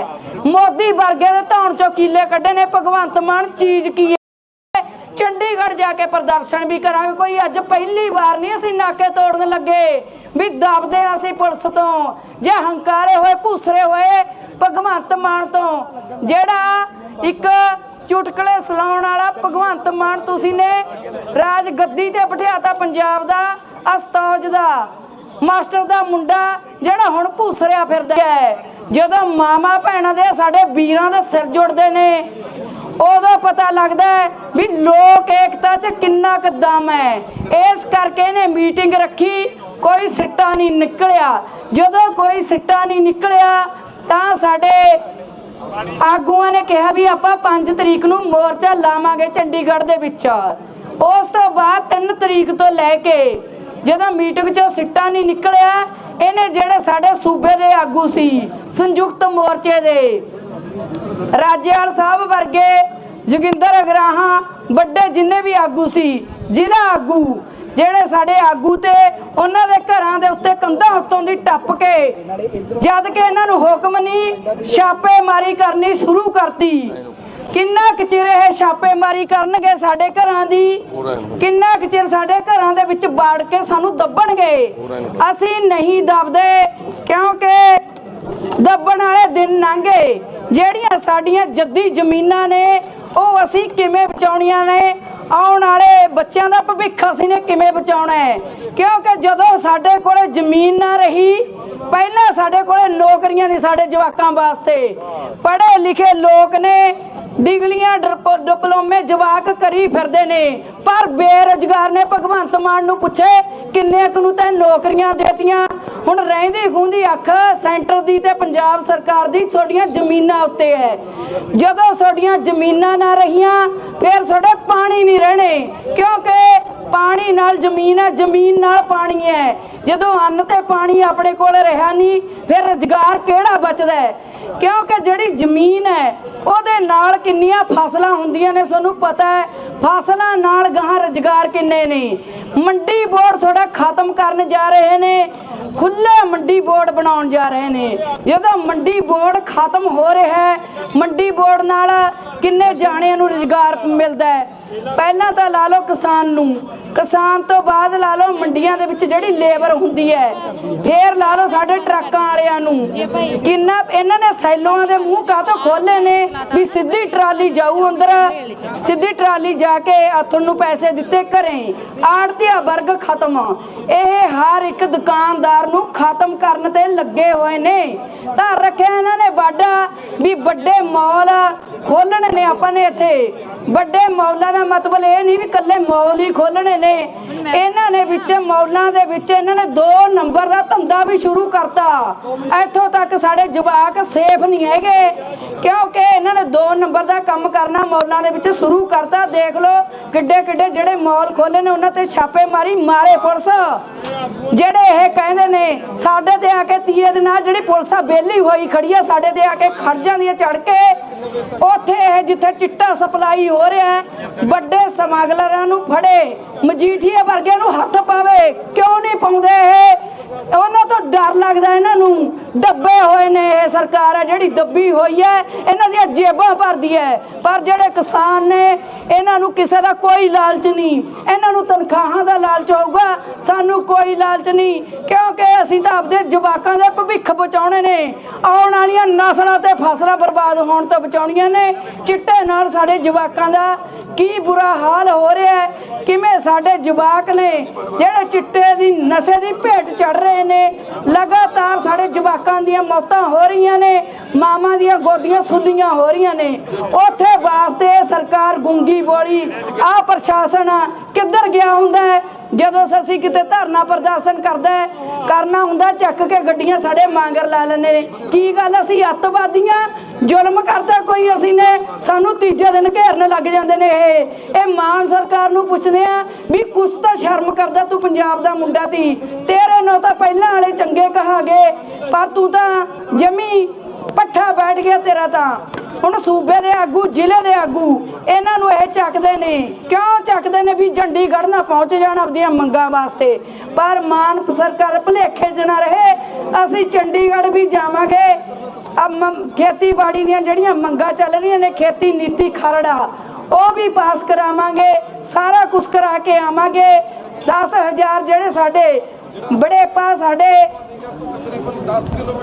ਹੈ ਮੋਦੀ ਵਰਗੇ ਦੇ ਧੌਣ ਚੋਂ ਕੀਲੇ ਕੱਢੇ ਨੇ, ਭਗਵੰਤ ਮਾਨ ਚੀਜ਼ ਕੀ ਹੈ? ਚੰਡੀਗੜ੍ਹ ਜਾ ਕੇ ਪ੍ਰਦਰਸ਼ਨ ਵੀ ਕਰਾਂਗੇ, ਕੋਈ ਅੱਜ ਪਹਿਲੀ ਵਾਰ ਨਹੀਂ ਅਸੀਂ ਨਾਕੇ ਤੋੜਨ ਲੱਗੇ। ਵੀ ਦਬਦੇ ਹਾਂ ਅਸੀਂ ਪੁਲਿਸ ਤੋਂ, ਜੇ ਹੰਕਾਰੇ ਹੋਏ, ਭੂਸਰੇ ਹੋਏ, ਭਗਵੰਤ ਮਾਨ ਤੋਂ। ਜਿਹੜਾ ਇੱਕ ਚੁਟਕਲੇ ਸਲਾਉਣ ਵਾਲਾ ਭਗਵੰਤ ਮਾਨ ਤੁਸੀਂ ਨੇ ਰਾਜ ਗੱਦੀ ਤੇ ਬਿਠਾਤਾ ਪੰਜਾਬ ਦਾ, ਅਸਤੌਜ ਦਾ। ਮਾਸਟਰ ਦਾ ਮੁੰਡਾ ਜਿਹੜਾ ਹੁਣ ਭੂਸਰਿਆ ਫਿਰਦਾ ਹੈ। ਜਦੋਂ ਮਾਮਾ ਭੈਣਾਂ ਦੇ ਸਾਡੇ ਵੀਰਾਂ ਦੇ ਸਿਰ ਜੁੜਦੇ ਨੇ, ਉਦੋਂ ਪਤਾ ਲੱਗਦਾ ਵੀ ਲੋਕ ਏਕਤਾ 'ਚ ਕਿੰਨਾ ਕੁ ਹੈ। ਇਸ ਕਰਕੇ ਇਹਨੇ ਮੀਟਿੰਗ ਰੱਖੀ, ਕੋਈ ਸਿੱਟਾ ਨਹੀਂ ਨਿਕਲਿਆ। ਜਦੋਂ ਕੋਈ ਸਿੱਟਾ ਨਹੀਂ ਨਿਕਲਿਆ, ਤਾਂ ਸਾਡੇ ਆਗੂਆਂ ਨੇ ਕਿਹਾ ਵੀ ਆਪਾਂ 5 ਤਰੀਕ ਨੂੰ ਮੋਰਚਾ ਲਾਵਾਂਗੇ ਚੰਡੀਗੜ੍ਹ ਦੇ ਵਿੱਚ। ਉਸ ਤੋਂ ਬਾਅਦ 3 ਤਰੀਕ ਤੋਂ ਲੈ ਕੇ ਜਦੋਂ ਮੀਟਿੰਗ 'ਚੋਂ ਸਿੱਟਾ ਨਹੀਂ ਨਿਕਲਿਆ, ਇਹਨੇ ਜਿਹੜੇ ਸਾਡੇ ਸੂਬੇ ਦੇ ਆਗੂ ਸੀ, ਸੰਯੁਕਤ ਮੋਰਚੇ ਦੇ, ਰਾਜੇਵਾਲ ਸਾਹਿਬ ਵਰਗੇ ਜੋਗਿੰਦਰ ਅਗਰਾਹਾਂ, ਵੱਡੇ ਜਿੰਨੇ ਵੀ ਆਗੂ ਸੀ ਜ਼ਿਲ੍ਹਾ ਆਗੂ, ਜਿਹੜੇ ਸਾਡੇ ਆਗੂ ਤੇ ਉਹਨਾਂ ਦੇ ਘਰਾਂ ਦੇ ਉੱਤੇ ਕੰਧਾਂ ਉੱਤੋਂ ਦੀ ਟੱਪ ਕੇ, ਜਦ ਕਿ ਇਹਨਾਂ ਨੂੰ ਹੁਕਮ ਨਹੀਂ, ਛਾਪੇਮਾਰੀ ਕਰਨੀ ਸ਼ੁਰੂ ਕਰਤੀ। ਕਿੰਨਾ ਕੁ ਚਿਰ ਇਹ ਛਾਪੇਮਾਰੀ ਕਰਨਗੇ ਸਾਡੇ ਘਰਾਂ ਦੀ? ਕਿੰਨਾ ਕੁ ਚਿਰ ਸਾਡੇ ਘਰਾਂ ਦੇ ਵਿੱਚ ਬਾੜ ਕੇ ਸਾਨੂੰ ਦੱਬਣਗੇ? ਅਸੀਂ ਨਹੀਂ ਦੱਬਦੇ ਕਿਉਂਕਿ ਦੱਬਣ ਵਾਲੇ ਦਿਨ ਲੰਘੇ। ਜਿਹੜੀਆਂ ਸਾਡੀਆਂ ਜੱਦੀ ਜ਼ਮੀਨਾਂ ਨੇ ਉਹ ਅਸੀਂ ਕਿਵੇਂ ਬਚਾਉਣੀਆਂ ਨੇ? ਆਉਣ ਵਾਲੇ ਬੱਚਿਆਂ ਦਾ ਭਵਿੱਖ ਅਸੀਂ ਨੇ ਕਿਵੇਂ ਬਚਾਉਣਾ ਹੈ? ਕਿਉਂਕਿ ਜਦੋਂ ਸਾਡੇ ਕੋਲੇ ਜ਼ਮੀਨ ਨਾ ਰਹੀ ਪਹਿਲਾਂ ਸਾਡੇ ਕੋਲੇ ਨੌਕਰੀਆਂ ਨਹੀਂ ਸਾਡੇ ਜਵਾਕਾਂ ਵਾਸਤੇ। ਪੜ੍ਹੇ ਲਿਖੇ ਲੋਕ ਨੇ ਡਿਗਲੀਆਂ ਡਿਪਲੋਮੇ ਜਵਾਕ ਕਰੀ ਫਿਰਦੇ ਨੇ। ਪਰ ਬੇਰੁਜ਼ਗਾਰ ਨੇ ਭਗਵੰਤ ਮਾਨ ਨੂੰ ਪੁੱਛੇ, ਕਿੰਨੇ ਕੁ ਨੂੰ ਤਾਂ ਨੌਕਰੀਆਂ ਦੇਤੀਆਂ? ਹੁਣ ਰਹਿੰਦੀ ਖੂੰਦੀ ਅੱਖ ਸੈਂਟਰ ਦੀ ਤੇ ਪੰਜਾਬ ਸਰਕਾਰ ਦੀ ਤੁਹਾਡੀਆਂ ਜ਼ਮੀਨਾਂ ਉੱਤੇ ਹੈ। ਜਦੋਂ ਤੁਹਾਡੀਆਂ ਜ਼ਮੀਨਾਂ ਨਾ ਰਹੀਆਂ, ਫਿਰ ਤੁਹਾਡੇ ਪਾਣੀ ਨਹੀਂ ਰਹਿਣੇ। ਕਿਉਂਕਿ ਪਾਣੀ ਨਾਲ ਜ਼ਮੀਨ ਹੈ, ਜ਼ਮੀਨ ਨਾਲ ਪਾਣੀ ਹੈ। ਜਦੋਂ ਅੰਨ ਤੇ ਪਾਣੀ ਆਪਣੇ ਕੋਲ ਰਿਹਾ ਨਹੀਂ, ਫਿਰ ਰੁਜ਼ਗਾਰ ਕਿਹੜਾ ਬਚਦਾ ਹੈ? ਕਿਉਂਕਿ ਜਿਹੜੀ ਜ਼ਮੀਨ ਹੈ, ਉਹਦੇ ਨਾਲ ਕਿੰਨੀਆਂ ਫਸਲਾਂ ਹੁੰਦੀਆਂ ਨੇ, ਤੁਹਾਨੂੰ ਪਤਾ ਹੈ। ਫਸਲਾਂ ਨਾਲ ਗਾਹਾਂ ਰੁਜ਼ਗਾਰ ਕਿੰਨੇ ਨੇ? ਮੰਡੀ ਬੋਰਡ ਤੁਹਾਡਾ ਖਤਮ ਕਰਨ ਜਾ ਰਹੇ ਨੇ ਖੁੱਲੇ ਮੰਡੀ ਬੋਰਡ ਬਣਾਉਣ ਜਾ ਰਹੇ ਨੇ। ਜਦੋਂ ਮੰਡੀ ਬੋਰਡ ਖਤਮ ਹੋ ਰਿਹਾ ਹੈ, ਮੰਡੀ ਬੋਰਡ ਨਾਲ ਕਿੰਨੇ ਜਾਣਿਆਂ ਨੂੰ ਰੁਜ਼ਗਾਰ ਮਿਲਦਾ ਹੈ? ਪਹਿਲਾਂ ਤਾਂ ਲਾ ਲਓ ਕਿਸਾਨ ਨੂੰ, ਕਿਸਾਨ ਤੋਂ ਬਾਅਦ ਲਾ ਲਓ ਮੰਡੀਆਂ ਦੇ ਵਿੱਚ ਜਿਹੜੀ ਲੇਬਰ ਹੁੰਦੀ ਹੈ, ਫੇਰ ਲਾ ਲਓ ਸਾਡੇ ਟਰੱਕਾਂ ਵਾਲਿਆਂ ਨੂੰ। ਕਿੰਨਾ ਇਹਨਾਂ ਨੇ ਸੈਲੋਆਂ ਦੇ ਮੂੰਹ ਕਾਹਤੋਂ ਖੋਲੇ ਨੇ ਵੀ ਸਿੱਧੀ ਟਰਾਲੀ ਜਾਊ ਅੰਦਰ, ਸਿੱਧੀ ਟਰਾਲੀ ਜਾ ਕੇ ਹੱਥੋਂ ਨੂੰ ਪੈਸੇ ਦਿੱਤੇ ਘਰੇ, ਆੜਤੀਆ ਵਰਗ ਖਤਮ। ਇਹ ਹਰ ਇੱਕ ਦੁਕਾਨਦਾਰ ਨੂੰ ਖਤਮ ਕਰਨ ਤੇ ਲੱਗੇ ਹੋਏ ਨੇ। ਤਾਂ ਰੱਖਿਆ ਇਹਨਾਂ ਨੇ ਵਾਡਾ ਵੀ ਵੱਡੇ ਮਾਲ ਖੋਲਣ ਨੇ ਆਪਾਂ ਨੇ ਇੱਥੇ। ਵੱਡੇ ਮੌਲਾਂ ਦਾ ਮਤਲਬ ਇਹ ਨਹੀਂ ਵੀ ਕੱਲੇ ਮੌਲ ਹੀ ਖੋਲਣੇ ਨੇ। ਇਹਨਾਂ ਨੇ ਵਿੱਚ ਮੌਲਾਂ ਦੇ ਵਿੱਚ ਇਹਨਾਂ ਨੇ 2 ਨੰਬਰ ਦਾ ਧੰਦਾ ਵੀ ਸ਼ੁਰੂ ਕਰਤਾ। ਇੱਥੋਂ ਤੱਕ ਸਾਡੇ ਜਵਾਕ ਸੇਫ ਨਹੀਂ ਹੈਗੇ। ਕਿਉਂਕਿ ਇਹਨਾਂ ਨੇ 2 ਨੰਬਰ ਦਾ ਕੰਮ ਕਰਨਾ ਮੌਲਾਂ ਦੇ ਵਿੱਚ ਸ਼ੁਰੂ ਕਰਤਾ। ਦੇਖ ਲਓ ਕਿੱਡੇ ਕਿੱਡੇ ਜਿਹੜੇ ਮੌਲ ਖੋਲੇ ਨੇ ਉਹਨਾਂ ਤੇ ਛਾਪੇ ਮਾਰੀ ਮਾਰੇ ਪੁਲਿਸ। ਜਿਹੜੇ ਇਹ ਕਹਿੰਦੇ ਨੇ ਸਾਡੇ ਤੇ ਆ ਕੇ ਤੀਏ ਦਿਨ ਆ ਜਿਹੜੀ ਪੁਲਿਸ ਆ ਬੇਲੀ ਹੋਈ ਖੜੀ ਆ ਸਾਡੇ ਤੇ ਆ ਕੇ ਖੜ ਜਾਂਦੀ ਹੈ ਚੜ ਕੇ ਉੱਥੇ ਇਹ ਜਿੱਥੇ ਚਿੱਟਾ ਸਪਲਾਈ ਹੋ ਰਿਹਾ ਹੈ, ਵੱਡੇ ਸਮਗਲਰਾਂ ਨੂੰ ਫੜੇ, ਮਜੀਠੀਏ ਵਰਗੇ ਨੂੰ ਹੱਥ ਪਾਵੇ, ਕਿਉਂ ਨਹੀਂ ਪਾਉਂਦੇ ਇਹ? ਉਹਨਾਂ ਤੋਂ ਡਰ ਲੱਗਦਾ ਇਹਨਾਂ ਨੂੰ। ਦੱਬੇ ਹੋਏ ਨੇ ਇਹ ਸਰਕਾਰ ਹੈ ਜਿਹੜੀ ਦੱਬੀ ਹੋਈ ਹੈ, ਇਹਨਾਂ ਦੀਆਂ ਜੇਬਾਂ ਭਰਦੀ ਹੈ। ਪਰ ਜਿਹੜੇ ਕਿਸਾਨ ਨੇ, ਇਹਨਾਂ ਨੂੰ ਕਿਸੇ ਦਾ ਕੋਈ ਲਾਲਚ ਨਹੀਂ। ਇਹਨਾਂ ਨੂੰ ਤਨਖਾਹਾਂ ਦਾ ਲਾਲਚ ਹੋਊਗਾ, ਸਾਨੂੰ ਕੋਈ ਲਾਲਚ ਨਹੀਂ। ਕਿਉਂਕਿ ਅਸੀਂ ਤਾਂ ਆਪਦੇ ਜਵਾਕਾਂ ਦੇ ਭਵਿੱਖ ਬਚਾਉਣੇ ਨੇ। ਆਉਣ ਵਾਲੀਆਂ ਨਸਲਾਂ ਤੇ ਫਸਲਾਂ ਬਰਬਾਦ ਹੋਣ ਤੋਂ ਬਚਾਉਣੀਆਂ ਨੇ। ਚਿੱਟੇ ਨਾਲ ਸਾਡੇ ਜਵਾਕਾਂ ਦਾ ਕੀ ਬੁਰਾ ਹਾਲ ਹੋ ਰਿਹਾ ਹੈ? ਕਿਵੇਂ ਸਾਡੇ ਜਵਾਕ ਨੇ ਜਿਹੜੇ ਚਿੱਟੇ ਦੀ ਨਸ਼ੇ ਦੀ ਭੇਟ ਚੜ ਰਹੇ ਨੇ ਲਗਾਤਾਰ ਸਾਡੇ ਜਵਾਕਾਂ ਦੀਆਂ ਮੌਤਾਂ ਹੋ ਰਹੀਆਂ ਨੇ ਮਾਵਾਂ ਦੀਆਂ ਗੋਦੀਆਂ ਸੁੰਨੀਆਂ ਹੋ ਰਹੀਆਂ ਨੇ। ਉੱਥੇ ਵਾਸਤੇ ਸਰਕਾਰ ਗੁੰਗੀ ਬੋਲੀ ਆ ਪ੍ਰਸ਼ਾਸਨ ਕਿੱਧਰ ਗਿਆ ਹੁੰਦਾ ਹੈ? ਜਦੋਂ ਅਸੀਂ ਕਿਤੇ ਧਰਨਾ ਪ੍ਰਦਰਸ਼ਨ ਕਰਦਾ ਹੈ, ਕਰਨਾ ਹੁੰਦਾ ਚੱਕ ਕੇ ਗੱਡੀਆਂ ਸਾਡੇ ਮਾਂਗਰ ਲਾ ਲੈਂਦੇ ਨੇ। ਕੀ ਗੱਲ ਅਸੀਂ ਅੱਤਵਾਦੀਆਂ ਜ਼ੁਲਮ ਕਰਦਾ ਕੋਈ ਅਸੀਂ ਨੇ। ਸਾਨੂੰ ਤੀਜੇ ਦਿਨ ਘੇਰਨ ਲੱਗ ਜਾਂਦੇ ਨੇ ਇਹ। ਇਹ ਮਾਨ ਸਰਕਾਰ ਨੂੰ ਪੁੱਛਦੇ ਆ ਵੀ ਕੁਛ ਤਾਂ ਸ਼ਰਮ ਕਰਦਾ ਤੂੰ ਪੰਜਾਬ ਦਾ ਮੁੰਡਾ ਤੀ ਤੇਰੇ ਨਾਲ ਤਾਂ ਪਹਿਲਾਂ ਵਾਲੇ ਚੰਗੇ ਕਹਾਗੇ ਪਰ ਤੂੰ ਤਾਂ ਜਮੀ ਪੱਠਾ ਬੈਠ ਗਿਆ ਤੇਰਾ ਤਾਂ। ਹੁਣ ਸੂਬੇ ਦੇ ਆਗੂ, ਜ਼ਿਲ੍ਹੇ ਦੇ ਆਗੂ, ਇਹਨਾਂ ਨੂੰ ਇਹ ਚੱਕਦੇ ਨੇ। ਕਿਉਂ ਚੱਕਦੇ ਨੇ ਵੀ ਚੰਡੀਗੜ੍ਹ ਨਾ ਪਹੁੰਚ ਜਾਣ ਆਪਦੀਆਂ ਮੰਗਾਂ ਵਾਸਤੇ? ਪਰ ਮਾਨ ਸਰਕਾਰ ਭੁਲੇਖੇ 'ਚ ਨਾ ਰਹੇ। ਅਸੀਂ ਚੰਡੀਗੜ੍ਹ ਵੀ ਜਾਵਾਂਗੇ। ਆ ਖੇਤੀਬਾੜੀ ਦੀਆਂ ਜਿਹੜੀਆਂ ਮੰਗਾਂ ਚੱਲ ਰਹੀਆਂ ਨੇ, ਖੇਤੀ ਨੀਤੀ ਖਰੜਾ ਉਹ ਵੀ ਪਾਸ ਕਰਾਵਾਂਗੇ, ਸਾਰਾ ਕੁਝ ਕਰਾ ਕੇ ਆਵਾਂਗੇ। 10000 ਜਿਹੜੇ ਸਾਡੇ ਬੜੇ ਪਾ ਸਾਡੇ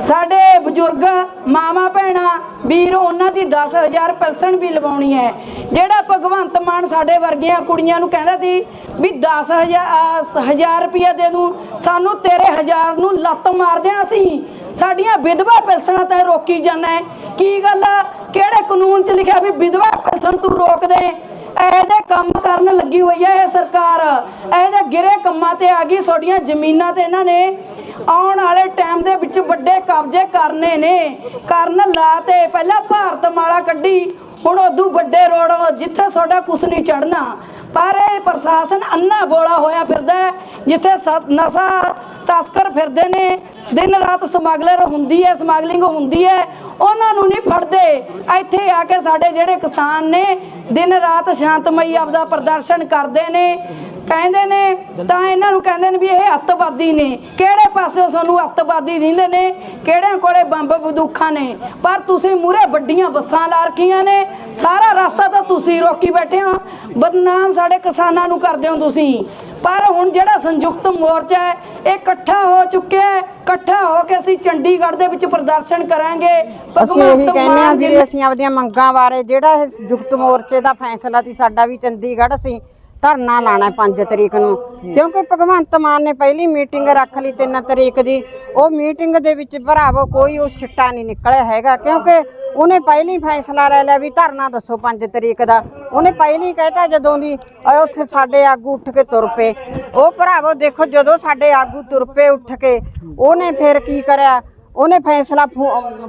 ਸਾਡੇ ਬਜ਼ੁਰਗ ਮਾਮਾ ਭੈਣਾ, ਵੀਰ, ਉਹਨਾਂ ਦੀ 10000 ਪੈਨਸ਼ਨ ਵੀ ਲਵਾਉਣੀ ਹੈ। ਜਿਹੜਾ ਭਗਵੰਤ ਮਾਨ ਸਾਡੇ ਵਰਗੀਆਂ ਕੁੜੀਆਂ ਨੂੰ ਕਹਿੰਦਾ ਸੀ ਵੀ 10000 ਹਜ਼ਾਰ ਰੁਪਇਆ ਦੇ ਦੂੰ, ਸਾਨੂੰ ਤੇਰੇ ਹਜ਼ਾਰ ਨੂੰ ਲੱਤ ਮਾਰਦੇ ਹਾਂ ਅਸੀਂ। ਸਾਡੀਆਂ ਵਿਧਵਾ ਪੈਨਸ਼ਨਾਂ ਤੇ ਰੋਕੀ ਜਾਂਦਾ ਹੈ। ਕੀ ਗੱਲ ਆ? ਕਿਹੜੇ ਕਾਨੂੰਨ 'ਚ ਲਿਖਿਆ ਵੀ ਵਿਧਵਾ ਪੈਨਸ਼ਨ ਤੂੰ ਰੋਕ ਦੇ? ਇਹਦੇ ਕੰਮ ਕਰਨ ਲੱਗੀ ਹੋਈ ਹੈ ਇਹ ਸਰਕਾਰ। ਇਹਦੇ ਗਿਰੇ ਕੰਮਾਂ ਤੇ ਆ ਗਈ ਤੁਹਾਡੀਆਂ ਜ਼ਮੀਨਾਂ ਤੇ ਇਹਨਾਂ ਨੇ। ਆਉਣ ਵਾਲੇ ਟਾਈਮ ਦੇ ਵਿੱਚ ਵੱਡੇ ਕਬਜ਼ੇ ਕਰਨੇ ਨੇ। ਕਰਨ ਲਾ ਤੇ ਪਹਿਲਾਂ ਭਾਰਤ ਮਾਲਾ ਕੱਢੀ ਹੁਣ ਉਦੋਂ ਵੱਡੇ ਰੋਡ ਜਿੱਥੇ ਤੁਹਾਡਾ ਕੁਛ ਨਹੀਂ ਚੜਨਾ ਪਰ ਇਹ ਪ੍ਰਸ਼ਾਸਨ ਅੰਨਾ ਬੋਲਾ ਹੋਇਆ ਫਿਰਦਾ ਜਿੱਥੇ ਨਸ਼ਾ ਤਸਕਰ ਫਿਰਦੇ ਨੇ, ਦਿਨ ਰਾਤ ਸਮਗਲਰ ਹੁੰਦੀ ਹੈ, ਸਮਗਲਿੰਗ ਹੁੰਦੀ ਹੈ, ਉਹਨਾਂ ਨੂੰ ਨਹੀਂ ਫੜਦੇ। ਇੱਥੇ ਆ ਕੇ ਸਾਡੇ ਜਿਹੜੇ ਕਿਸਾਨ ਨੇ, ਦਿਨ ਰਾਤ ਸ਼ਾਂਤਮਈ ਆਪਦਾ ਪ੍ਰਦਰਸ਼ਨ ਕਰਦੇ ਨੇ ਕਹਿੰਦੇ ਨੇ ਤਾਂ ਇਹਨਾਂ ਨੂੰ ਕਹਿੰਦੇ ਨੇ ਵੀ ਇਹ ਅੱਤਵਾਦੀ ਨੇ। ਕਿਹੜੇ ਪਾਸੇ ਤੁਹਾਨੂੰ ਅੱਤਵਾਦੀ ਦਿੰਦੇ ਨੇ? ਕਿਹੜਿਆਂ ਕੋਲੇ ਬੰਬ ਬੰਦੂਕਾਂ ਨੇ? ਪਰ ਤੁਸੀਂ ਮੂਰੇ ਵੱਡੀਆਂ ਬੱਸਾਂ ਲਾ ਰੱਖੀਆਂ ਨੇ। ਸਾਰਾ ਰਸਤਾ ਤਾਂ ਤੁਸੀਂ ਰੋਕੀ ਬੈਠੇ ਹੋ। ਬਦਨਾਮ ਸਾਡੇ ਕਿਸਾਨਾਂ ਨੂੰ ਕਰਦੇ ਹੋ ਤੁਸੀਂ। ਪਰ ਹੁਣ ਜਿਹੜਾ ਸੰਯੁਕਤ ਮੋਰਚਾ ਹੈ ਇਹ ਇਕੱਠਾ ਹੋ ਚੁੱਕਿਆ ਹੈ। ਇਕੱਠਾ ਹੋ ਕੇ ਅਸੀਂ ਚੰਡੀਗੜ੍ਹ ਦੇ ਵਿੱਚ ਪ੍ਰਦਰਸ਼ਨ ਕਰਾਂਗੇ। ਅਸੀਂ ਇਹੀ ਕਹਿੰਦੇ ਮਾਨ ਵੀਰੇ ਅਸੀਂ ਆਪਣੀਆਂ ਮੰਗਾਂ ਬਾਰੇ ਜਿਹੜਾ ਇਹ ਯੁਕਤ ਮੋਰਚੇ ਦਾ ਫੈਸਲਾ ਸੀ ਸਾਡਾ ਵੀ ਚੰਡੀਗੜ੍ਹ ਅਸੀਂ ਧਰਨਾ ਲਾਣਾ 5 ਤਰੀਕ ਨੂੰ। ਕਿਉਂਕਿ ਭਗਵੰਤ ਮਾਨ ਨੇ ਪਹਿਲੀ ਮੀਟਿੰਗ ਰੱਖ ਲਈ 3 ਤਰੀਕ ਦੀ। ਉਹ ਮੀਟਿੰਗ ਦੇ ਵਿੱਚ ਭਰਾਵੋ ਕੋਈ ਉਹ ਛਿੱਟਾ ਨਹੀਂ ਨਿਕਲਿਆ ਹੈਗਾ। ਕਿਉਂਕਿ ਉਹਨੇ ਪਹਿਲੀ ਫੈਸਲਾ ਲੈ ਲਿਆ ਵੀ ਧਰਨਾ ਦੱਸੋ 5 ਤਰੀਕ ਦਾ। ਉਹਨੇ ਪਹਿਲੀ ਕਹਿਤਾ ਜਦੋਂ ਦੀ ਉੱਥੇ ਸਾਡੇ ਆਗੂ ਉੱਠ ਕੇ ਤੁਰ ਪਏ। ਉਹ ਭਰਾਵੋ ਦੇਖੋ ਜਦੋਂ ਸਾਡੇ ਆਗੂ ਤੁਰ ਪਏ ਉੱਠ ਕੇ ਉਹਨੇ ਫਿਰ ਕੀ ਕਰਿਆ? ਉਹਨੇ ਫੈਸਲਾ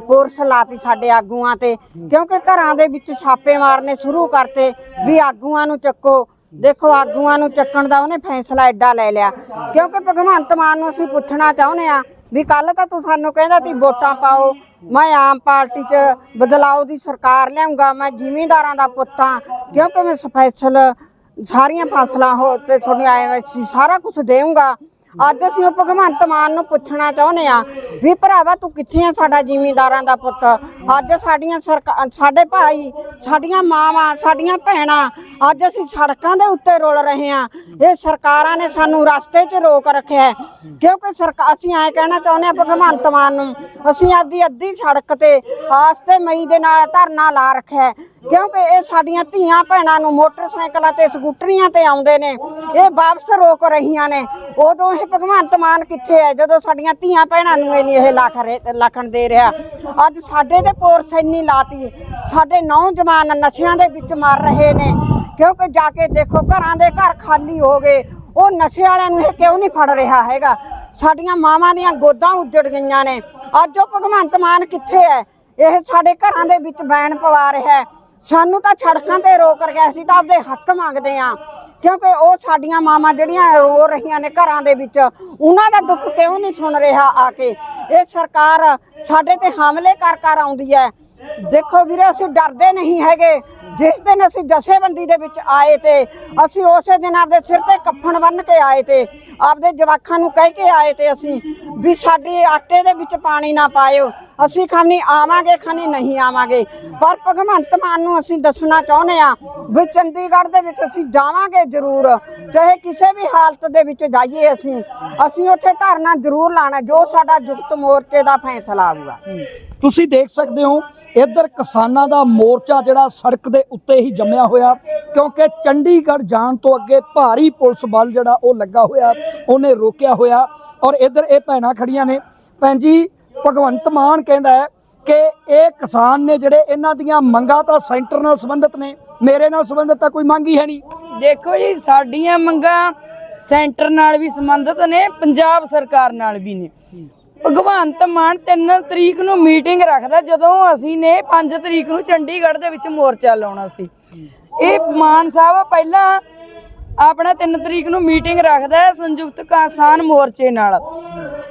ਫੋਰਸ ਲਾਤੀ ਸਾਡੇ ਆਗੂਆਂ ਤੇ। ਕਿਉਂਕਿ ਘਰਾਂ ਦੇ ਵਿੱਚ ਛਾਪੇ ਮਾਰਨੇ ਸ਼ੁਰੂ ਕਰਤੇ ਵੀ ਆਗੂਆਂ ਨੂੰ ਚੱਕੋ। ਦੇਖੋ, ਆਗੂਆਂ ਨੂੰ ਚੱਕਣ ਦਾ ਉਹਨੇ ਫੈਸਲਾ ਐਡਾ ਲੈ ਲਿਆ। ਕਿਉਂਕਿ ਭਗਵੰਤ ਮਾਨ ਨੂੰ ਅਸੀਂ ਪੁੱਛਣਾ ਚਾਹੁੰਦੇ ਆ ਵੀ ਕੱਲ ਤਾਂ ਤੂੰ ਸਾਨੂੰ ਕਹਿੰਦਾ ਸੀ ਵੋਟਾਂ ਪਾਓ, ਮੈਂ ਆਮ ਪਾਰਟੀ 'ਚ ਬਦਲਾਓ ਦੀ ਸਰਕਾਰ ਲਿਆਉਂਗਾ ਮੈਂ ਜ਼ਿਮੀਂਦਾਰਾਂ ਦਾ ਪੁੱਤ ਪੁੱਤਾਂ ਕਿਉਂਕਿ ਮੈਂ ਸਪੈਸ਼ਲ ਸਾਰੀਆਂ ਫਸਲਾਂ ਹੋ ਤੇ ਤੁਹਾਡੀ ਆਏ ਸੀ ਸਾਰਾ ਕੁਝ ਦੇਵਾਂਗਾ ਅੱਜ ਅਸੀਂ ਉਹ ਭਗਵੰਤ ਮਾਨ ਨੂੰ ਪੁੱਛਣਾ ਚਾਹੁੰਦੇ ਆ ਵੀ ਭਰਾਵਾ ਤੂੰ ਕਿੱਥੇ ਆ ਸਾਡਾ ਜ਼ਿਮੀਂਦਾਰਾਂ ਦਾ ਪੁੱਤ? ਅੱਜ ਸਾਡੀਆਂ ਸਰਕਾ- ਸਾਡੇ ਭਾਈ, ਸਾਡੀਆਂ ਮਾਵਾਂ, ਸਾਡੀਆਂ ਭੈਣਾਂ, ਅੱਜ ਅਸੀਂ ਸੜਕਾਂ ਦੇ ਉੱਤੇ ਰੁਲ ਰਹੇ ਆ ਇਹ ਸਰਕਾਰਾਂ ਨੇ ਸਾਨੂੰ ਰਸਤੇ 'ਚ ਰੋਕ ਰੱਖਿਆ ਕਿਉਂਕਿ ਸਰਕਾਰ ਅਸੀਂ ਐ ਕਹਿਣਾ ਚਾਹੁੰਦੇ ਆ ਭਗਵੰਤ ਮਾਨ ਨੂੰ, ਅਸੀਂ ਆਪਦੀ ਅੱਧੀ ਸੜਕ ਤੇ ਆਸਤੇ ਮਈ ਦੇ ਨਾਲ ਧਰਨਾ ਲਾ ਰੱਖਿਆ ਕਿਉਂਕਿ ਇਹ ਸਾਡੀਆਂ ਧੀਆਂ ਭੈਣਾਂ ਨੂੰ ਮੋਟਰਸਾਈਕਲਾਂ ਤੇ ਸਕੂਟਰੀਆਂ ਤੇ ਆਉਂਦੇ ਨੇ, ਇਹ ਵਾਪਸ ਰੋਕ ਰਹੀਆਂ ਨੇ। ਉਦੋਂ ਇਹ ਭਗਵੰਤ ਮਾਨ ਕਿੱਥੇ ਹੈ? ਜਦੋਂ ਸਾਡੀਆਂ ਧੀਆਂ ਭੈਣਾਂ ਨੂੰ ਇਹ ਨਹੀਂ ਇਹ ਲੱਖ ਰੇ- ਲੱਖਣ ਦੇ ਰਿਹਾ। ਅੱਜ ਸਾਡੇ ਤੇ ਪੋਰਸ ਇੰਨੀ ਲਾਤੀ, ਸਾਡੇ ਨੌਜਵਾਨ ਨਸ਼ਿਆਂ ਦੇ ਵਿੱਚ ਮਰ ਰਹੇ ਨੇ। ਕਿਉਂਕਿ ਜਾ ਕੇ ਦੇਖੋ, ਘਰਾਂ ਦੇ ਘਰ ਖਾਲੀ ਹੋ ਗਏ। ਉਹ ਨਸ਼ੇ ਵਾਲਿਆਂ ਨੂੰ ਇਹ ਕਿਉਂ ਨਹੀਂ ਫੜ ਰਿਹਾ ਹੈਗਾ? ਸਾਡੀਆਂ ਮਾਵਾਂ ਦੀਆਂ ਗੋਦਾਂ ਉੱਜੜ ਗਈਆਂ ਨੇ। ਅੱਜ ਉਹ ਭਗਵੰਤ ਮਾਨ ਕਿੱਥੇ ਹੈ? ਇਹ ਸਾਡੇ ਘਰਾਂ ਦੇ ਵਿੱਚ ਬੈਣ ਪਵਾ ਰਿਹਾ ਹੈ। ਸਾਨੂੰ ਤਾਂ ਸੜਕਾਂ ਤੇ ਰੋਕ ਰਿਹਾ ਸੀ ਤਾਂ ਆਪਦੇ ਹੱਕ ਮੰਗਦੇ ਆ ਕਿਉਂਕਿ ਉਹ ਸਾਡੀਆਂ ਮਾਵਾਂ ਜਿਹੜੀਆਂ ਰੋ ਰਹੀਆਂ ਨੇ ਘਰਾਂ ਦੇ ਵਿੱਚ, ਉਹਨਾਂ ਦਾ ਦੁੱਖ ਕਿਉਂ ਨਹੀਂ ਸੁਣ ਰਿਹਾ ਆ ਕੇ? ਇਹ ਸਰਕਾਰ ਸਾਡੇ ਤੇ ਹਮਲੇ ਕਰ ਕਰ ਆਉਂਦੀ ਹੈ। ਦੇਖੋ ਵੀਰੇ, ਅਸੀਂ ਡਰਦੇ ਨਹੀਂ ਹੈਗੇ। ਜਿਸ ਦਿਨ ਅਸੀਂ ਜਥੇਬੰਦੀ ਦੇ ਵਿੱਚ ਆਏ ਤੇ ਅਸੀਂ ਉਸੇ ਦਿਨ ਆਪਦੇ ਸਿਰ ਤੇ ਕੱਫਣ ਬੰਨ ਕੇ ਆਏ ਤੇ ਆਪਦੇ ਜਵਾਖਾਂ ਨੂੰ ਕਹਿ ਕੇ ਆਏ ਤੇ ਅਸੀਂ ਵੀ ਸਾਡੇ ਆਟੇ ਦੇ ਵਿੱਚ ਪਾਣੀ ਨਾ ਪਾਇਓ, ਅਸੀਂ ਖਾਨੀ ਆਵਾਂਗੇ ਖਾਨੀ ਨਹੀਂ ਆਵਾਂਗੇ। ਪਰ ਭਗਵੰਤ ਮਾਨ ਨੂੰ ਅਸੀਂ ਦੱਸਣਾ ਚਾਹੁੰਦੇ ਆ ਵੀ ਚੰਡੀਗੜ੍ਹ ਦੇ ਵਿੱਚ ਅਸੀਂ ਜਾਵਾਂਗੇ ਜ਼ਰੂਰ, ਚਾਹੇ ਕਿਸੇ ਵੀ ਹਾਲਤ ਦੇ ਵਿੱਚ ਜਾਈਏ ਅਸੀਂ ਅਸੀਂ ਉੱਥੇ ਧਰਨਾ ਜ਼ਰੂਰ ਲਾਣਾ ਜੋ ਸਾਡਾ ਜੁਗਤ ਮੋਰਚੇ ਦਾ ਫੈਸਲਾ ਆਊਗਾ ਤੁਸੀਂ ਦੇਖ ਸਕਦੇ ਹੋ, ਇੱਧਰ ਕਿਸਾਨਾਂ ਦਾ ਮੋਰਚਾ ਜਿਹੜਾ ਸੜਕ ਦੇ ਉੱਤੇ ਹੀ ਜੰਮਿਆ ਹੋਇਆ, ਕਿਉਂਕਿ ਚੰਡੀਗੜ੍ਹ ਜਾਣ ਤੋਂ ਅੱਗੇ ਭਾਰੀ ਪੁਲਿਸ ਬਲ ਜਿਹੜਾ ਉਹ ਲੱਗਾ ਹੋਇਆ, ਉਹਨੇ ਰੋਕਿਆ ਹੋਇਆ ਔਰ ਇੱਧਰ ਇਹ ਭੈਣਾਂ ਖੜੀਆਂ ਨੇ। ਭੈਣ ਜੀ, ਭਗਵੰਤ ਮਾਨ ਕਹਿੰਦਾ ਹੈ ਕਿ ਇਹ ਕਿਸਾਨ ਨੇ ਜਿਹੜੇ ਇਹਨਾਂ ਦੀਆਂ ਮੰਗਾਂ ਤਾਂ ਸੈਂਟਰ ਨਾਲ ਸੰਬੰਧਿਤ ਨੇ, ਮੇਰੇ ਨਾਲ ਸੰਬੰਧਿਤ ਤਾਂ ਕੋਈ ਮੰਗ ਹੀ ਹੈ ਨਹੀਂ। ਦੇਖੋ ਜੀ, ਸਾਡੀਆਂ ਮੰਗਾਂ ਸੈਂਟਰ ਨਾਲ ਵੀ ਸੰਬੰਧਿਤ ਨੇ, ਪੰਜਾਬ ਸਰਕਾਰ ਨਾਲ ਵੀ ਨੇ। ਭਗਵੰਤ ਮਾਨ 3 ਤਰੀਕ ਨੂੰ ਮੀਟਿੰਗ ਰੱਖਦਾ ਜਦੋਂ ਅਸੀਂ ਨੇ 5 ਤਰੀਕ ਨੂੰ ਚੰਡੀਗੜ੍ਹ ਦੇ ਵਿੱਚ ਮੋਰਚਾ ਲਾਉਣਾ ਸੀ। ਇਹ ਮਾਨ ਸਾਹਿਬ ਪਹਿਲਾਂ ਆਪਣਾ 3 ਤਰੀਕ ਨੂੰ ਮੀਟਿੰਗ ਰੱਖਦਾ ਹੈ ਸੰਯੁਕਤ ਕਿਸਾਨ ਮੋਰਚੇ ਨਾਲ।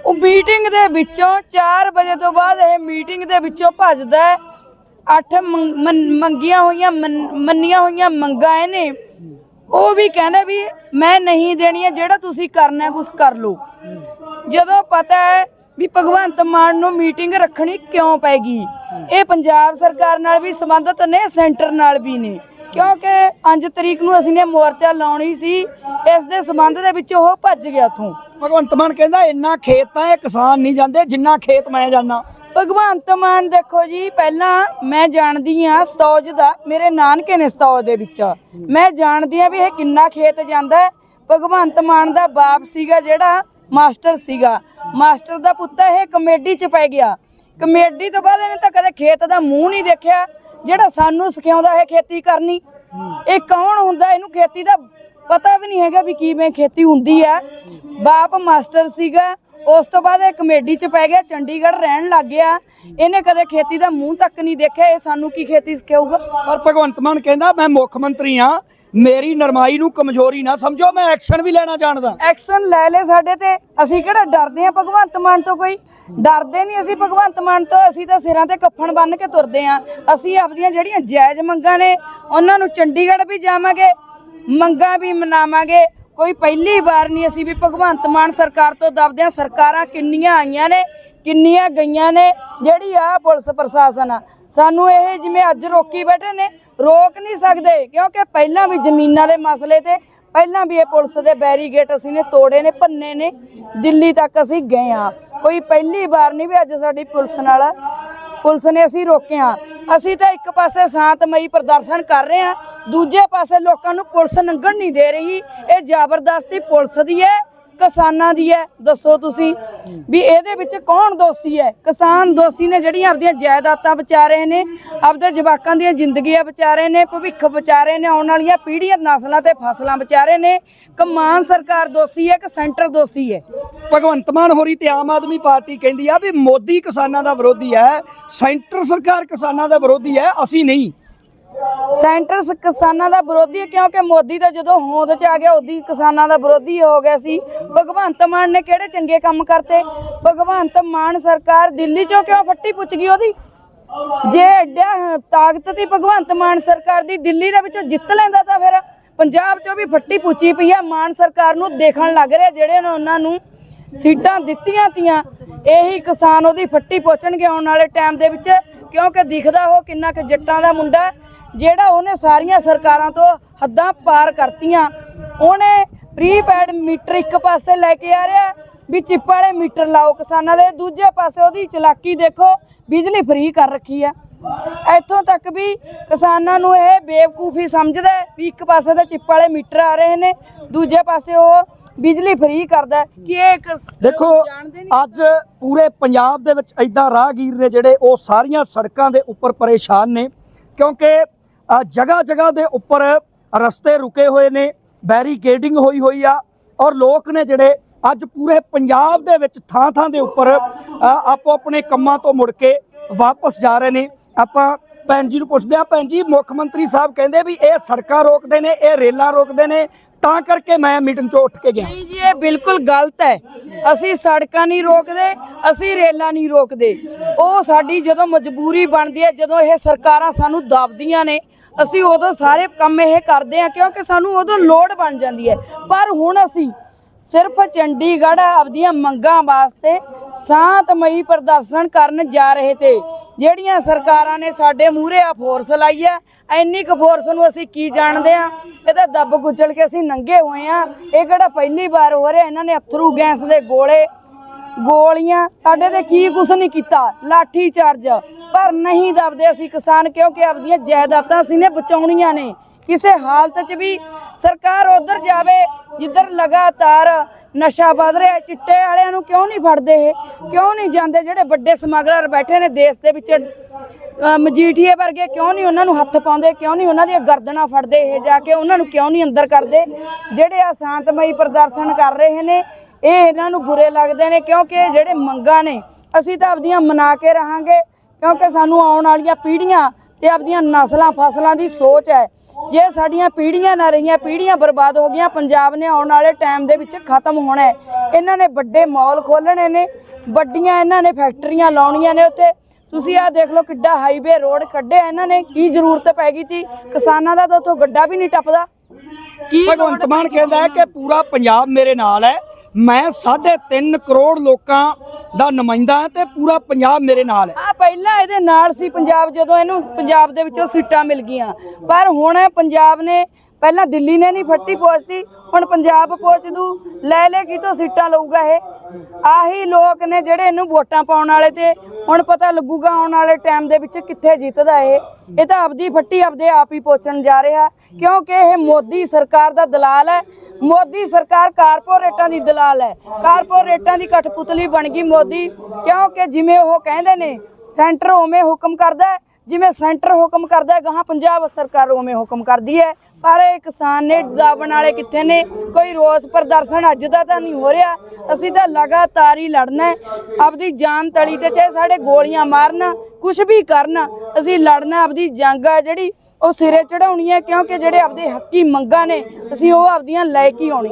ਉਹ ਮੀਟਿੰਗ ਦੇ ਵਿੱਚੋਂ 4 ਵਜੇ ਤੋਂ ਬਾਅਦ ਇਹ ਮੀਟਿੰਗ ਦੇ ਵਿੱਚੋਂ ਭੱਜਦਾ ਹੈ। ਅੱਠ ਮੰਗ- ਮੰਗੀਆਂ ਹੋਈਆਂ, ਮੰਨ- ਮੰਨੀਆਂ ਹੋਈਆਂ ਮੰਗਾਂ ਇਹਨੇ। ਉਹ ਵੀ ਕਹਿੰਦਾ ਵੀ ਮੈਂ ਨਹੀਂ ਦੇਣੀ ਹੈ ਜਿਹੜਾ ਤੁਸੀਂ ਕਰਨਾ ਕੁਝ ਕਰ ਲਓ। ਜਦੋਂ ਪਤਾ ਹੈ ਵੀ ਭਗਵੰਤ ਮਾਨ ਨੂੰ ਮੀਟਿੰਗ ਰੱਖਣੀ ਕਿਉਂ ਪੈਗੀ? ਇਹ ਪੰਜਾਬ ਸਰਕਾਰ ਨਾਲ ਵੀ ਸੰਬੰਧਿਤ ਨੇ ਸੈਂਟਰ ਨਾਲ ਵੀ ਨੇ। ਕਿਉਂਕਿ 5 ਤਰੀਕ ਨੂੰ ਅਸੀਂ ਨੇ ਮੋਰਚਾ ਲਾਉਣੀ ਸੀ ਇਸ ਦੇ ਸੰਬੰਧ ਦੇ ਵਿੱਚ ਉਹ ਭੱਜ ਗਿਆ ਉੱਥੋਂ। ਭਗਵੰਤ ਮਾਨ ਕਹਿੰਦਾ ਇੰਨਾ ਖੇਤ ਤਾਂ ਇਹ ਕਿਸਾਨ ਨਹੀਂ ਜਾਂਦੇ ਜਿੰਨਾ ਖੇਤ ਮੈਂ ਜਾਣਾ ਭਗਵੰਤ ਮਾਨ ਦੇਖੋ ਜੀ ਪਹਿਲਾਂ ਮੈਂ ਜਾਣਦੀ ਆ ਸਤੌਜ ਦਾ ਮੇਰੇ ਨਾਨਕੇ ਨੇ ਸਤੌਜ ਦੇ ਵਿੱਚ। ਮੈਂ ਜਾਣਦੀ ਆ ਵੀ ਇਹ ਕਿੰਨਾ ਖੇਤ ਜਾਂਦਾ। ਭਗਵੰਤ ਮਾਨ ਦਾ ਬਾਪ ਸੀਗਾ ਜਿਹੜਾ ਮਾਸਟਰ ਸੀਗਾ। ਮਾਸਟਰ ਦਾ ਪੁੱਤ ਇਹ ਕਮੇਡੀ ਚ ਪੈ ਗਿਆ। ਕਮੇਡੀ ਤੋਂ ਬਾਅਦ ਇਹਨੇ ਤਾਂ ਕਦੇ ਖੇਤ ਦਾ ਮੂੰਹ ਨਹੀਂ ਦੇਖਿਆ ਜਿਹੜਾ ਸਾਨੂੰ ਸਿਖਾਉਂਦਾ ਹੈ ਖੇਤੀ ਕਰਨੀ। ਇਹ ਕੌਣ ਹੁੰਦਾ? ਇਹਨੂੰ ਖੇਤੀ ਦਾ ਪਤਾ ਵੀ ਨਹੀਂ ਹੈਗਾ ਵੀ ਕਿਵੇਂ ਖੇਤੀ ਹੁੰਦੀ ਹੈ। ਬਾਪ ਮਾਸਟਰ ਸੀਗਾ। ਉਸ ਤੋਂ ਬਾਅਦ ਇਹ ਕਮੇਡੀ ਚ ਪੈ ਗਿਆ ਚੰਡੀਗੜ੍ਹ ਰਹਿਣ ਲੱਗ ਗਿਆ। ਇਹਨੇ ਕਦੇ ਖੇਤੀ ਦਾ ਮੂੰਹ ਤੱਕ ਨਹੀਂ ਦੇਖਿਆ ਇਹ ਸਾਨੂੰ ਕੀ ਖੇਤੀ ਸਿਖਾਊਗਾ? ਪਰ ਭਗਵੰਤ ਮਾਨ ਕਹਿੰਦਾ ਮੈਂ ਮੁੱਖ ਮੰਤਰੀ ਆ ਮੇਰੀ ਨਰਮਾਈ ਨੂੰ ਕਮਜ਼ੋਰੀ ਨਾ ਸਮਝੋ ਮੈਂ ਐਕਸ਼ਨ ਵੀ ਲੈਣਾ ਜਾਣਦਾ। ਐਕਸ਼ਨ ਲੈ ਲੈ ਸਾਡੇ ਤੇ। ਅਸੀਂ ਕਿਹੜਾ ਡਰਦੇ ਆ ਭਗਵੰਤ ਮਾਨ ਤੋਂ ਕੋਈ? ਡਰਦੇ ਨਹੀਂ ਅਸੀਂ ਭਗਵੰਤ ਮਾਨ ਤੋਂ ਅਸੀਂ ਤਾਂ ਸਿਰਾਂ ਤੇ ਕੱਫਣ ਬੰਨ ਕੇ ਤੁਰਦੇ ਆ ਅਸੀਂ ਆਪਣੀਆਂ ਜਿਹੜੀਆਂ ਜਾਇਜ਼ ਮੰਗਾਂ ਨੇ ਉਹਨਾਂ ਨੂੰ ਚੰਡੀਗੜ੍ਹ ਵੀ ਜਾਵਾਂਗੇ ਮੰਗਾਂ ਵੀ ਮਨਾਵਾਂਗੇ ਕੋਈ ਪਹਿਲੀ ਵਾਰ ਨਹੀਂ ਅਸੀਂ ਵੀ ਭਗਵੰਤ ਮਾਨ ਸਰਕਾਰ ਤੋਂ ਦਬਦੇ ਆ ਸਰਕਾਰਾਂ ਕਿੰਨੀਆਂ ਆਈਆਂ ਨੇ, ਕਿੰਨੀਆਂ ਗਈਆਂ ਨੇ, ਜਿਹੜੀ ਆ ਪੁਲਿਸ ਪ੍ਰਸ਼ਾਸਨ ਆ। ਸਾਨੂੰ ਇਹ ਜਿਵੇਂ ਅੱਜ ਰੋਕੀ ਬੈਠੇ ਨੇ, ਰੋਕ ਨਹੀਂ ਸਕਦੇ, ਕਿਉਂਕਿ ਪਹਿਲਾਂ ਵੀ ਜ਼ਮੀਨਾਂ ਦੇ ਮਸਲੇ ਤੇ, ਪਹਿਲਾਂ ਵੀ ਇਹ ਪੁਲਿਸ ਦੇ ਬੈਰੀਗੇਟ ਅਸੀਂ ਨੇ, ਤੋੜੇ ਨੇ, ਭੰਨੇ ਨੇ, ਦਿੱਲੀ ਤੱਕ ਅਸੀਂ ਗਏ ਆ ਕੋਈ ਪਹਿਲੀ ਵਾਰ ਨਹੀਂ ਵੀ ਅੱਜ ਸਾਡੀ ਪੁਲਿਸ ਨਾਲ, ਪੁਲਿਸ ਨੇ ਅਸੀਂ ਰੋਕਿਆ ਅਸੀਂ ਤਾਂ ਇੱਕ ਪਾਸੇ ਸ਼ਾਂਤਮਈ ਪ੍ਰਦਰਸ਼ਨ ਕਰ ਰਹੇ ਹਾਂ, ਦੂਜੇ ਪਾਸੇ ਲੋਕਾਂ ਨੂੰ ਪੁਲਿਸ ਲੰਘਣ ਨਹੀਂ ਦੇ ਰਹੀ। ਇਹ ਜ਼ਬਰਦਸਤੀ ਪੁਲਿਸ ਦੀ ਹੈ, ਕਿਸਾਨਾਂ ਦੀ ਹੈ। ਦੱਸੋ ਤੁਸੀਂ ਵੀ ਇਹਦੇ ਵਿੱਚ ਕੌਣ ਦੋਸ਼ੀ ਹੈ? ਕਿਸਾਨ ਦੋਸ਼ੀ ਨੇ ਜਿਹੜੀਆਂ ਆਪਦੀਆਂ ਜਾਇਦਾਦਾਂ ਬਚਾ ਰਹੇ ਨੇ, ਆਪਦੇ ਜਵਾਕਾਂ ਦੀਆਂ ਜ਼ਿੰਦਗੀਆਂ ਬਚਾ ਰਹੇ ਨੇ, ਭਵਿੱਖ ਬਚਾ ਰਹੇ ਨੇ, ਆਉਣ ਵਾਲੀਆਂ ਪੀੜ੍ਹੀਆਂ ਨਸਲਾਂ ਤੇ ਫਸਲਾਂ ਬਚਾ ਰਹੇ ਨੇ। ਕਮਾਨ ਸਰਕਾਰ ਦੋਸ਼ੀ ਹੈ ਕਿ ਸੈਂਟਰ ਦੋਸ਼ੀ ਹੈ? ਭਗਵੰਤ ਮਾਨ ਹੋਰੀ ਤੇ ਆਮ ਆਦਮੀ ਪਾਰਟੀ ਕਹਿੰਦੀ ਆ ਵੀ ਮੋਦੀ ਕਿਸਾਨਾਂ ਦਾ ਵਿਰੋਧੀ ਹੈ, ਸੈਂਟਰ ਸਰਕਾਰ ਕਿਸਾਨਾਂ ਦਾ ਵਿਰੋਧੀ ਹੈ, ਅਸੀਂ ਨਹੀਂ। ਸੈਂਟਰ ਕਿਸਾਨਾਂ ਦਾ ਵਿਰੋਧੀ ਹੈ ਕਿਉਂਕਿ ਮੋਦੀ ਤਾਂ ਜਦੋਂ ਹੋਂਦ ਚ ਆ ਗਿਆ, ਉਹਦੀ ਕਿਸਾਨਾਂ ਦਾ ਵਿਰੋਧੀ ਹੋ ਗਿਆ ਸੀ। ਭਗਵੰਤ ਮਾਨ ਨੇ ਕਿਹੜੇ ਚੰਗੇ ਕੰਮ ਕਰਤੇ? ਭਗਵੰਤ ਮਾਨ ਸਰਕਾਰ ਦਿੱਲੀ ਚੋਂ ਕਿਉਂ ਫੱਟੀ ਪੁੱਛ ਗਈ ਉਹਦੀ? ਜੇ ਐਡਾ ਤਾਕਤ ਦੀ ਭਗਵੰਤ ਮਾਨ ਸਰਕਾਰ ਦੀ ਦਿੱਲੀ ਦੇ ਵਿੱਚੋਂ ਜਿੱਤ ਲੈਂਦਾ ਤਾਂ ਫਿਰ ਪੰਜਾਬ ਚੋਂ ਵੀ ਫੱਟੀ ਪੁੱਛੀ ਪਈ ਆ। ਮਾਨ ਸਰਕਾਰ ਨੂੰ ਦੇਖਣ ਲੱਗ ਰਿਹਾ, ਜਿਹੜੇ ਉਹਨਾਂ ਨੂੰ ਸੀਟਾਂ ਦਿੱਤੀਆਂ ਤੀਆਂ, ਇਹੀ ਕਿਸਾਨ ਉਹਦੀ ਫੱਟੀ ਪਹੁੰਚਣਗੇ ਆਉਣ ਵਾਲੇ ਟਾਈਮ ਦੇ ਵਿੱਚ, ਕਿਉਂਕਿ ਦਿਖਦਾ ਉਹ ਕਿੰਨਾ ਕੁ ਜੱਟਾਂ ਦਾ ਮੁੰਡਾ ਜਿਹੜਾ ਉਹਨੇ ਸਾਰੀਆਂ ਸਰਕਾਰਾਂ ਤੋਂ ਹੱਦਾਂ ਪਾਰ ਕਰਤੀਆਂ। ਉਹਨੇ ਪ੍ਰੀਪੇਡ ਮੀਟਰ ਇੱਕ ਪਾਸੇ ਲੈ ਕੇ ਆ ਰਿਹਾ, ਵੀ ਚਿੱਪ ਵਾਲੇ ਮੀਟਰ ਲਾਓ ਕਿਸਾਨਾਂ ਦੇ, ਦੂਜੇ ਪਾਸੇ ਉਹਦੀ ਚਲਾਕੀ ਦੇਖੋ, ਬਿਜਲੀ ਫ੍ਰੀ ਕਰ ਰੱਖੀ ਆ ਇੱਥੋਂ ਤੱਕ ਵੀ ਕਿਸਾਨਾਂ ਨੂੰ ਇਹ ਬੇਵਕੂਫੀ ਸਮਝਦਾ ਵੀ ਇੱਕ ਪਾਸੇ ਤਾਂ ਚਿੱਪ ਵਾਲੇ ਮੀਟਰ ਆ ਰਹੇ ਨੇ, ਦੂਜੇ ਪਾਸੇ ਉਹ ਬਿਜਲੀ ਫ੍ਰੀ ਕਰਦਾ ਕਿ ਇਹ ਇੱਕ ਦੇਖੋ ਅੱਜ ਪੂਰੇ ਪੰਜਾਬ ਦੇ ਵਿੱਚ ਐਦਾਂ ਰਾਹਗੀਰ ਨੇ ਜਿਹੜੇ ਉਹ ਸਾਰੀਆਂ ਸੜਕਾਂ ਦੇ ਉੱਪਰ ਪਰੇਸ਼ਾਨ ਨੇ ਕਿਉਂਕਿ ਜਗ੍ਹਾ ਜਗ੍ਹਾ ਦੇ ਉੱਪਰ ਰਸਤੇ ਰੁਕੇ ਹੋਏ ਨੇ ਬੈਰੀਕੇਡਿੰਗ ਹੋਈ ਹੋਈ ਆ ਔਰ ਲੋਕ ਨੇ ਜਿਹੜੇ ਅੱਜ ਪੂਰੇ ਪੰਜਾਬ ਦੇ ਵਿੱਚ ਥਾਂ ਥਾਂ ਦੇ ਉੱਪਰ ਆਪੋ ਆਪਣੇ ਕੰਮਾਂ ਤੋਂ ਮੁੜ ਕੇ ਵਾਪਸ ਜਾ ਰਹੇ ਨੇ। ਆਪਾਂ ਭੈਣ ਜੀ ਨੂੰ ਪੁੱਛਦੇ ਆ, ਭੈਣ ਜੀ, ਮੁੱਖ ਮੰਤਰੀ ਸਾਹਿਬ ਕਹਿੰਦੇ ਵੀ ਇਹ ਸੜਕਾਂ ਰੋਕਦੇ ਨੇ, ਇਹ ਰੇਲਾਂ ਰੋਕਦੇ ਨੇ, ਤਾਂ ਕਰਕੇ ਮੈਂ ਮੀਟਿੰਗ 'ਚੋਂ ਉੱਠ ਕੇ ਗਿਆ। ਨਹੀਂ ਜੀ, ਇਹ ਬਿਲਕੁਲ ਗਲਤ ਹੈ। ਅਸੀਂ ਸੜਕਾਂ ਨਹੀਂ ਰੋਕਦੇ, ਅਸੀਂ ਰੇਲਾਂ ਨਹੀਂ ਰੋਕਦੇ। ਉਹ ਸਾਡੀ ਜਦੋਂ ਮਜਬੂਰੀ ਬਣਦੀ ਹੈ, ਜਦੋਂ ਇਹ ਸਰਕਾਰਾਂ ਸਾਨੂੰ ਦਬਦੀਆਂ ਨੇ, ਅਸੀਂ ਉਦੋਂ ਸਾਰੇ ਕੰਮ ਇਹ ਕਰਦੇ ਹਾਂ, ਕਿਉਂਕਿ ਸਾਨੂੰ ਉਦੋਂ ਲੋੜ ਬਣ ਜਾਂਦੀ ਹੈ। ਪਰ ਹੁਣ ਅਸੀਂ ਸਿਰਫ ਚੰਡੀਗੜ੍ਹ ਆਪਦੀਆਂ ਮੰਗਾਂ ਵਾਸਤੇ ਸ਼ਾਂਤਮਈ ਪ੍ਰਦਰਸ਼ਨ ਕਰਨ ਜਾ ਰਹੇ ਤੇ। ਜਿਹੜੀਆਂ ਸਰਕਾਰਾਂ ਨੇ ਸਾਡੇ ਮੂਹਰੇ ਆ ਫੋਰਸ ਲਾਈ ਹੈ, ਇੰਨੀ ਕੁ ਫੋਰਸ ਨੂੰ ਅਸੀਂ ਕੀ ਜਾਣਦੇ ਆ ਇਹਦਾ ਦੱਬ ਗੁੱਜਲ ਕੇ ਅਸੀਂ ਨੰਗੇ ਹੋਏ ਆ ਇਹ ਕਿਹੜਾ ਪਹਿਲੀ ਵਾਰ ਹੋ ਰਿਹਾ? ਇਹਨਾਂ ਨੇ ਅਥਰੂ ਗੈਸ ਦੇ ਗੋਲੇ, ਗੋਲੀਆਂ, ਸਾਡੇ ਤੇ ਕੀ ਕੁਛ ਨਹੀਂ ਕੀਤਾ। ਲਾਠੀ ਚਾਰਜ। ਪਰ ਨਹੀਂ ਦੱਬਦੇ ਅਸੀਂ ਕਿਸਾਨ, ਕਿਉਂਕਿ ਆਪਦੀਆਂ ਜਾਇਦਾਦਾਂ ਅਸੀਂ ਨੇ ਬਚਾਉਣੀਆਂ ਨੇ। ਕਿਸੇ ਹਾਲਤ 'ਚ ਵੀ ਸਰਕਾਰ ਉਧਰ ਜਾਵੇ, ਜਿੱਧਰ ਲਗਾਤਾਰ ਨਸ਼ਾ ਵੱਧ ਰਿਹਾ ਚਿੱਟੇ ਵਾਲਿਆਂ ਨੂੰ ਕਿਉਂ ਨਹੀਂ ਫੜਦੇ ਇਹ? ਕਿਉਂ ਨਹੀਂ ਜਾਂਦੇ ਜਿਹੜੇ ਵੱਡੇ ਸਮਗਲਰ ਬੈਠੇ ਨੇ ਦੇਸ਼ ਦੇ ਵਿੱਚ? ਮਜੀਠੀਏ ਵਰਗੇ ਕਿਉਂ ਨਹੀਂ ਉਹਨਾਂ ਨੂੰ ਹੱਥ ਪਾਉਂਦੇ? ਕਿਉਂ ਨਹੀਂ ਉਹਨਾਂ ਦੀਆਂ ਗਰਦਨਾਂ ਫੜਦੇ ਇਹ ਜਾ ਕੇ? ਉਹਨਾਂ ਨੂੰ ਕਿਉਂ ਨਹੀਂ ਅੰਦਰ ਕਰਦੇ? ਜਿਹੜੇ ਆ ਸ਼ਾਂਤਮਈ ਪ੍ਰਦਰਸ਼ਨ ਕਰ ਰਹੇ ਨੇ, ਇਹ ਇਹਨਾਂ ਨੂੰ ਬੁਰੇ ਲੱਗਦੇ ਨੇ ਕਿਉਂਕਿ ਜਿਹੜੇ ਮੰਗਾਂ ਨੇ, ਅਸੀਂ ਤਾਂ ਆਪਦੀਆਂ ਮਨਾ ਕੇ ਰਹਾਂਗੇ ਕਿਉਂਕਿ ਸਾਨੂੰ ਆਉਣ ਵਾਲੀਆਂ ਪੀੜ੍ਹੀਆਂ ਤੇ ਆਪਦੀਆਂ ਨਸਲਾਂ ਫਸਲਾਂ ਦੀ ਸੋਚ ਹੈ। ਜੇ ਸਾਡੀਆਂ ਪੀੜ੍ਹੀਆਂ ਨਾ ਰਹੀਆਂ ਪੀੜ੍ਹੀਆਂ ਬਰਬਾਦ ਹੋ ਗਈਆਂ ਪੰਜਾਬ ਨੇ ਆਉਣ ਵਾਲੇ ਟਾਈਮ ਦੇ ਵਿੱਚ ਖਤਮ ਹੋਣਾ ਹੈ। ਇਹਨਾਂ ਨੇ ਵੱਡੇ ਮਾਲ ਖੋਲਣੇ ਨੇ ਵੱਡੀਆਂ ਇਹਨਾਂ ਨੇ ਫੈਕਟਰੀਆਂ ਲਾਉਣੀਆਂ ਨੇ ਉੱਥੇ। ਤੁਸੀਂ ਆਹ ਦੇਖ ਲਓ ਕਿੱਡਾ ਹਾਈਵੇ ਰੋਡ ਕੱਢਿਆ ਇਹਨਾਂ ਨੇ ਕੀ ਜ਼ਰੂਰਤ ਪੈ ਗਈ ਸੀ? ਕਿਸਾਨਾਂ ਦਾ ਤਾਂ ਉੱਥੋਂ ਗੱਡਾ ਵੀ ਨਹੀਂ ਟੱਪਦਾ। ਕੀ ਭਗਵੰਤ ਮਾਨ ਕਹਿੰਦਾ ਹੈ ਕਿ ਪੂਰਾ ਪੰਜਾਬ ਮੇਰੇ ਨਾਲ ਹੈ। ਮੈਂ 3.5 ਕਰੋੜ ਲੋਕਾਂ ਦਾ ਨੁਮਾਇੰਦਾ ਹਾਂ ਤੇ ਪੂਰਾ ਪੰਜਾਬ ਮੇਰੇ ਨਾਲ ਹੈ। ਆ ਪਹਿਲਾਂ ਇਹਦੇ ਨਾਲ ਸੀ ਪੰਜਾਬ, ਜਦੋਂ ਇਹਨੂੰ ਪੰਜਾਬ ਦੇ ਵਿੱਚੋਂ ਸੀਟਾਂ ਮਿਲ ਗਈਆਂ। ਪਰ ਹੁਣ ਪੰਜਾਬ ਨੇ ਪਹਿਲਾਂ ਦਿੱਲੀ ਨੇ ਨਹੀਂ ਫੱਟੀ ਪਹੁੰਚਦੀ, ਹੁਣ ਪੰਜਾਬ ਪਹੁੰਚ ਦੂ। ਲੈ ਲੈ ਕਿਤੋਂ ਸੀਟਾਂ ਲਊਗਾ ਇਹ? ਆਹੀ ਲੋਕ ਨੇ ਜਿਹੜੇ ਇਹਨੂੰ ਵੋਟਾਂ ਪਾਉਣ ਵਾਲੇ ਤੇ ਹੁਣ ਪਤਾ ਲੱਗੂਗਾ ਆਉਣ ਵਾਲੇ ਟਾਈਮ ਦੇ ਵਿੱਚ ਕਿੱਥੇ ਜਿੱਤਦਾ ਇਹ। ਇਹ ਤਾਂ ਆਪਦੀ ਫੱਟੀ ਆਪਦੇ ਆਪ ਹੀ ਪਹੁੰਚਣ ਜਾ ਰਿਹਾ। ਕਿਉਂਕਿ ਇਹ ਮੋਦੀ ਸਰਕਾਰ ਦਾ ਦਲਾਲ ਹੈ। ਮੋਦੀ ਸਰਕਾਰ ਕਾਰਪੋਰੇਟਾਂ ਦੀ ਦਲਾਲ ਹੈ। ਕਾਰਪੋਰੇਟਾਂ ਦੀ ਕਠਪੁਤਲੀ ਬਣ ਗਈ ਮੋਦੀ। ਕਿਉਂਕਿ ਜਿਵੇਂ ਉਹ ਕਹਿੰਦੇ ਨੇ, ਸੈਂਟਰ ਉਵੇਂ ਹੁਕਮ ਕਰਦਾ ਹੈ। ਜਿਵੇਂ ਸੈਂਟਰ ਹੁਕਮ ਕਰਦਾ ਹੈ, ਗਾਹਾਂ ਪੰਜਾਬ ਸਰਕਾਰ ਉਵੇਂ ਹੁਕਮ ਕਰਦੀ ਹੈ। ਪਰ ਇਹ ਕਿਸਾਨ ਨੇ ਦਾਬਣ ਵਾਲੇ ਕਿੱਥੇ ਨੇ? ਕੋਈ ਰੋਸ ਪ੍ਰਦਰਸ਼ਨ ਅੱਜ ਦਾ ਤਾਂ ਨਹੀਂ ਹੋ ਰਿਹਾ। ਅਸੀਂ ਤਾਂ ਲਗਾਤਾਰ ਹੀ ਲੜਨਾ ਆਪਦੀ ਜਾਨ ਤਲੀ ਤੇ ਚਾਹੇ ਸਾਡੇ ਗੋਲੀਆਂ ਮਾਰਨ ਕੁਝ ਵੀ ਕਰਨ, ਅਸੀਂ ਲੜਨਾ ਆਪਦੀ ਜੰਗ ਆ ਜਿਹੜੀ ਉਹ ਸਿਰੇ ਚੜਾਉਣੀ ਹੈ, ਕਿਉਂਕਿ ਜਿਹੜੇ ਆਪਦੇ ਹੱਕੀ ਮੰਗਾਂ ਨੇ, ਅਸੀਂ ਉਹ ਆਪਦੀਆਂ ਲੈ ਕੇ ਆਉਣੀ